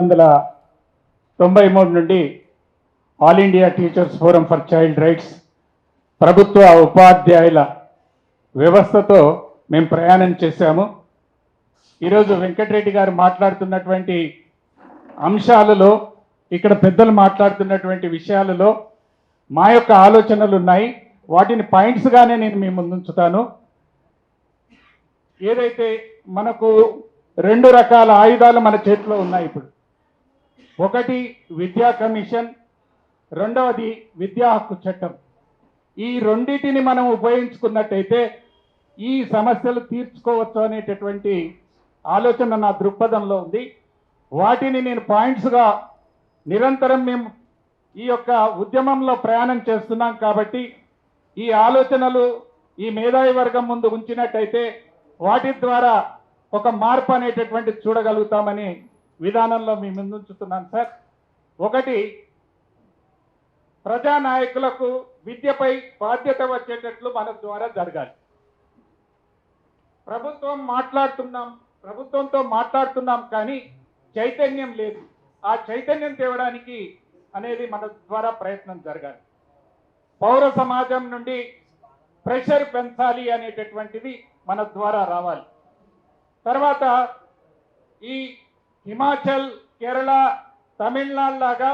వందల తొంభై మూడు నుండి all India teachers forum for child rights ప్రభుత్వ ఉపాధ్యాయుల వ్యవస్థతో మేము ప్రయాణం చేశాము. ఈరోజు వెంకటరెడ్డి గారు మాట్లాడుతున్నటువంటి అంశాలలో ఇక్కడ పెద్దలు మాట్లాడుతున్నటువంటి విషయాలలో మా యొక్క ఆలోచనలు ఉన్నాయి. వాటిని పాయింట్స్గానే నేను మీ ముందుంచుతాను. ఏదైతే మనకు రెండు రకాల ఆయుధాలు మన చేతిలో ఉన్నాయి ఇప్పుడు. ఒకటి విద్యా కమిషన్ రెండవది విద్యా హక్కు చట్టం. ఈ రెండింటిని మనం ఉపయోగించుకున్నట్టయితే ఈ సమస్యలు తీర్చుకోవచ్చు అనేటటువంటి ఆలోచన నా దృక్పథంలో ఉంది. వాటిని నేను పాయింట్స్గా నిరంతరం మేము ఈ యొక్క ఉద్యమంలో ప్రయాణం చేస్తున్నాం కాబట్టి ఈ ఆలోచనలు ఈ మేధావి వర్గం ముందు ఉంచినట్టయితే వాటి ద్వారా ఒక మార్పు అనేటటువంటి చూడగలుగుతామని విధానంలో మీ ముందు ఉంచుతున్నాను సార్. ఒకటి ప్రజానాయకులకు విద్యపై బాధ్యత వచ్చేటట్లు మన ద్వారా జరగాలి. ప్రభుత్వం మాట్లాడుతున్నాం ప్రభుత్వంతో మాట్లాడుతున్నాం కానీ చైతన్యం లేదు. ఆ చైతన్యం తేవడానికి అనేది మన ద్వారా ప్రయత్నం జరగాలి. పౌర సమాజం నుండి ప్రెషర్ పెంచాలి అనేటటువంటిది మన ద్వారా రావాలి. తర్వాత ఈ హిమాచల్ కేరళ తమిళనాడు లాగా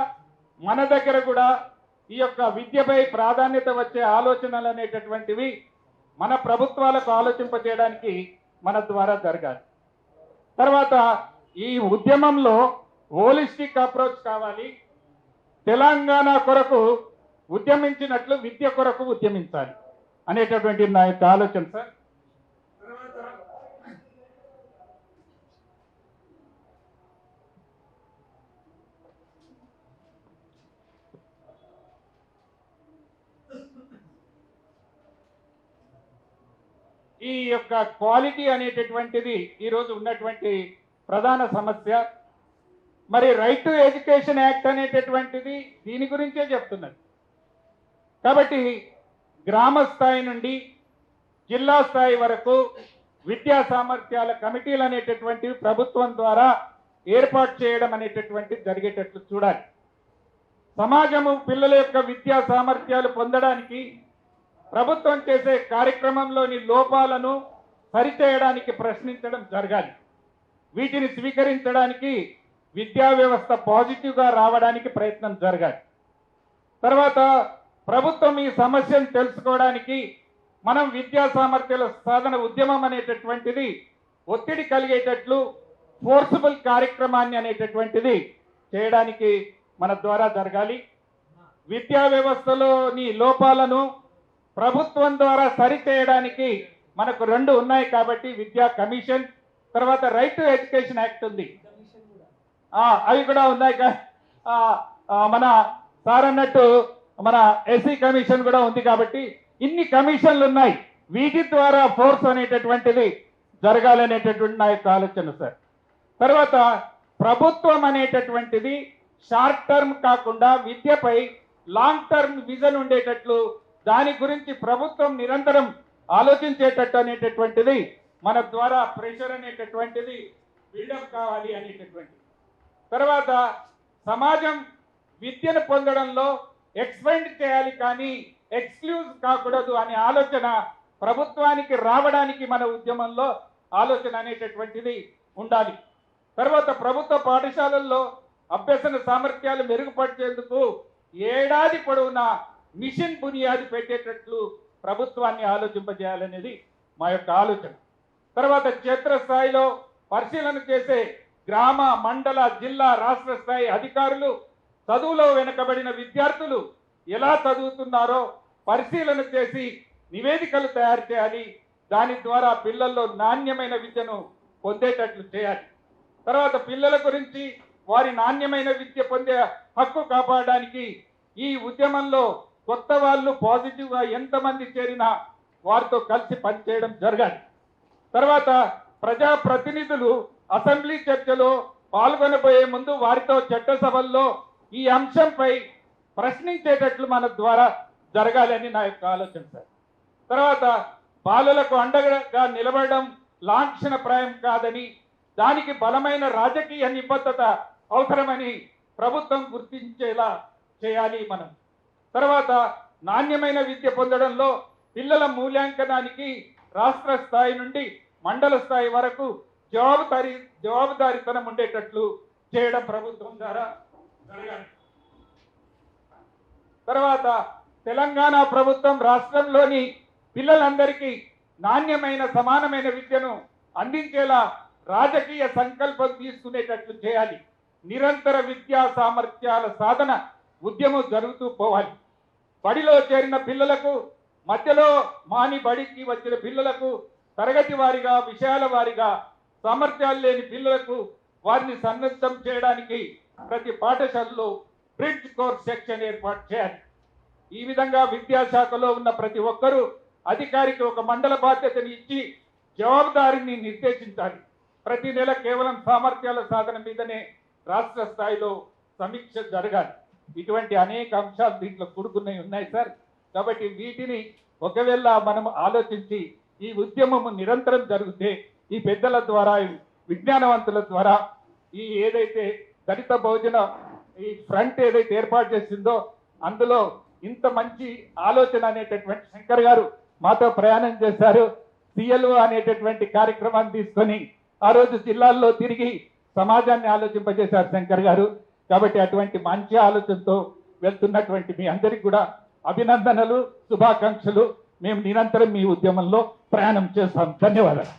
మన దగ్గర కూడా ఈ యొక్క విద్యపై ప్రాధాన్యత వచ్చే ఆలోచనలు అనేటటువంటివి మన ప్రభుత్వాలకు ఆలోచింపజేయడానికి మన ద్వారా జరగాలి. తర్వాత ఈ ఉద్యమంలో హోలిస్టిక్ అప్రోచ్ కావాలి. తెలంగాణ కొరకు ఉద్యమించినట్లు విద్య కొరకు ఉద్యమించాలి అనేటటువంటి నా యొక్క ఆలోచన సార్. ఈ యొక్క క్వాలిటీ అనేటటువంటిది ఈరోజు ఉన్నటువంటి ప్రధాన సమస్య. మరి రైట్ టు ఎడ్యుకేషన్ యాక్ట్ అనేటటువంటిది దీని గురించే చెప్తున్నది. కాబట్టి గ్రామ స్థాయి నుండి జిల్లా స్థాయి వరకు విద్యా సామర్థ్యాల కమిటీలు అనేటటువంటివి ప్రభుత్వం ద్వారా ఏర్పాటు చేయడం అనేటటువంటిది జరిగేటట్లు చూడాలి. సమాజము పిల్లల యొక్క విద్యా సామర్థ్యాలు పొందడానికి ప్రభుత్వం చేసే కార్యక్రమంలోని లోపాలను సరిచేయడానికి ప్రశ్నించడం జరగాలి. వీటిని స్వీకరించడానికి విద్యా వ్యవస్థ పాజిటివ్గా రావడానికి ప్రయత్నం జరగాలి. తర్వాత ప్రభుత్వం ఈ సమస్యను తెలుసుకోవడానికి మనం విద్యా సామర్థ్యాల సాధన ఉద్యమం అనేటటువంటిది ఒత్తిడి కలిగేటట్లు ఫోర్సబుల్ కార్యక్రమాన్ని అనేటటువంటిది చేయడానికి మన ద్వారా జరగాలి. విద్యా వ్యవస్థలోని లోపాలను ప్రభుత్వం ద్వారా సరిచేయడానికి మనకు రెండు ఉన్నాయి కాబట్టి విద్యా కమిషన్ తర్వాత రైట్ టు ఎడ్యుకేషన్ యాక్ట్ ఉంది. అవి కూడా ఉన్నాయి మన సార్ అన్నట్టు మన ఎస్సీ కమిషన్ కూడా ఉంది కాబట్టి ఇన్ని కమిషన్లు ఉన్నాయి. వీటి ద్వారా ఫోర్స్ అనేటటువంటిది జరగాలనేటటువంటి నా యొక్క ఆలోచన సార్. తర్వాత ప్రభుత్వం అనేటటువంటిది షార్ట్ టర్మ్ కాకుండా విద్యపై లాంగ్ టర్మ్ విజన్ ఉండేటట్లు దాని గురించి ప్రభుత్వం నిరంతరం ఆలోచించేటట్టు అనేటటువంటిది మన ద్వారా ప్రెషర్ అనేటటువంటిది బిల్డప్ కావాలి అనేటటువంటిది. తర్వాత సమాజం విద్యను పొందడంలో ఎక్స్పెండ్ చేయాలి కానీ ఎక్స్క్లూజ్ కాకూడదు అనే ఆలోచన ప్రభుత్వానికి రావడానికి మన ఉద్యమంలో ఆలోచన అనేటటువంటిది ఉండాలి. తర్వాత ప్రభుత్వ పాఠశాలల్లో అభ్యసన సామర్థ్యాలు మెరుగుపరిచేందుకు ఏడాది పొడవునా మిషన్ బునియాది పెట్టేటట్లు ప్రభుత్వాన్ని ఆలోచింపజేయాలనేది మా యొక్క ఆలోచన. తర్వాత క్షేత్రస్థాయిలో పరిశీలన చేసే గ్రామ మండల జిల్లా రాష్ట్ర స్థాయి అధికారులు చదువులో వెనుకబడిన విద్యార్థులు ఎలా చదువుతున్నారో పరిశీలన చేసి నివేదికలు తయారు చేయాలి. దాని ద్వారా పిల్లల్లో నాణ్యమైన విద్యను పొందేటట్లు చేయాలి. తర్వాత పిల్లల గురించి వారి నాణ్యమైన విద్య పొందే హక్కు కాపాడడానికి ఈ ఉద్యమంలో కొత్త వాళ్ళు పాజిటివ్గా ఎంతమంది చేరినా వారితో కలిసి పనిచేయడం జరగాలి. తర్వాత ప్రజా ప్రతినిధులు అసెంబ్లీ చర్చలో పాల్గొనబోయే ముందు వారితో చట్టసభల్లో ఈ అంశంపై ప్రశ్నించేటట్లు మన ద్వారా జరగాలని నా యొక్క ఆలోచన సార్. తర్వాత బాలులకు అండగా నిలబడడం లాంఛనప్రాయం కాదని దానికి బలమైన రాజకీయ నిబద్ధత అవసరమని ప్రభుత్వం గుర్తించేలా చేయాలి మనం. తర్వాత నాణ్యమైన విద్య పొందడంలో పిల్లల మూల్యాంకనానికి రాష్ట్ర స్థాయి నుండి మండల స్థాయి వరకు జవాబుదారి జవాబుదారితనం ఉండేటట్లు చేయడం ప్రభుత్వం ద్వారా జరగాలి. తర్వాత తెలంగాణ ప్రభుత్వం రాష్ట్రంలోని పిల్లలందరికీ నాణ్యమైన సమానమైన విద్యను అందించేలా రాజకీయ సంకల్పం తీసుకునేటట్లు చేయాలి. నిరంతర విద్యా సామర్థ్యాల సాధన ఉద్యమం జరుగుతూ పోవాలి. బడిలో చేరిన పిల్లలకు మధ్యలో మాని బడికి వచ్చిన పిల్లలకు తరగతి వారిగా విషయాల వారిగా సామర్థ్యాలు లేని పిల్లలకు వారిని సన్నద్ధం చేయడానికి ప్రతి పాఠశాలలో బ్రిడ్జ్ కోర్స్ సెక్షన్ ఏర్పాటు చేయాలి. ఈ విధంగా విద్యాశాఖలో ఉన్న ప్రతి ఒక్కరూ అధికారికి ఒక మండల బాధ్యతని ఇచ్చి జవాబుదారిని నిర్దేశించాలి. ప్రతి నెల కేవలం సామర్థ్యాల సాధన మీదనే రాష్ట్ర స్థాయిలో సమీక్ష జరగాలి. ఇటువంటి అనేక అంశాలు దీంట్లో కూడుకున్నవి ఉన్నాయి సార్. కాబట్టి వీటిని ఒకవేళ మనం ఆలోచించి ఈ ఉద్యమము నిరంతరం జరిగితే ఈ పెద్దల ద్వారా విజ్ఞానవంతుల ద్వారా ఈ ఏదైతే దళిత భోజన ఈ ఫ్రంట్ ఏదైతే ఏర్పాటు చేసిందో అందులో ఇంత మంచి ఆలోచన అనేటటువంటి శంకర్ గారు మాతో ప్రయాణం చేశారు. సిఎల్ఓ అనేటటువంటి కార్యక్రమాన్ని తీసుకొని ఆ రోజు జిల్లాల్లో తిరిగి సమాజాన్ని ఆలోచింపజేశారు శంకర్ గారు. కాబట్టి అటువంటి మంచి ఆలోచనతో వెళ్తున్నటువంటి మీ అందరికి కూడా అభినందనలు శుభాకాంక్షలు. మేము నిరంతరం మీ ఉద్యమంలో ప్రయాణం చేస్తాం. ధన్యవాదాలు.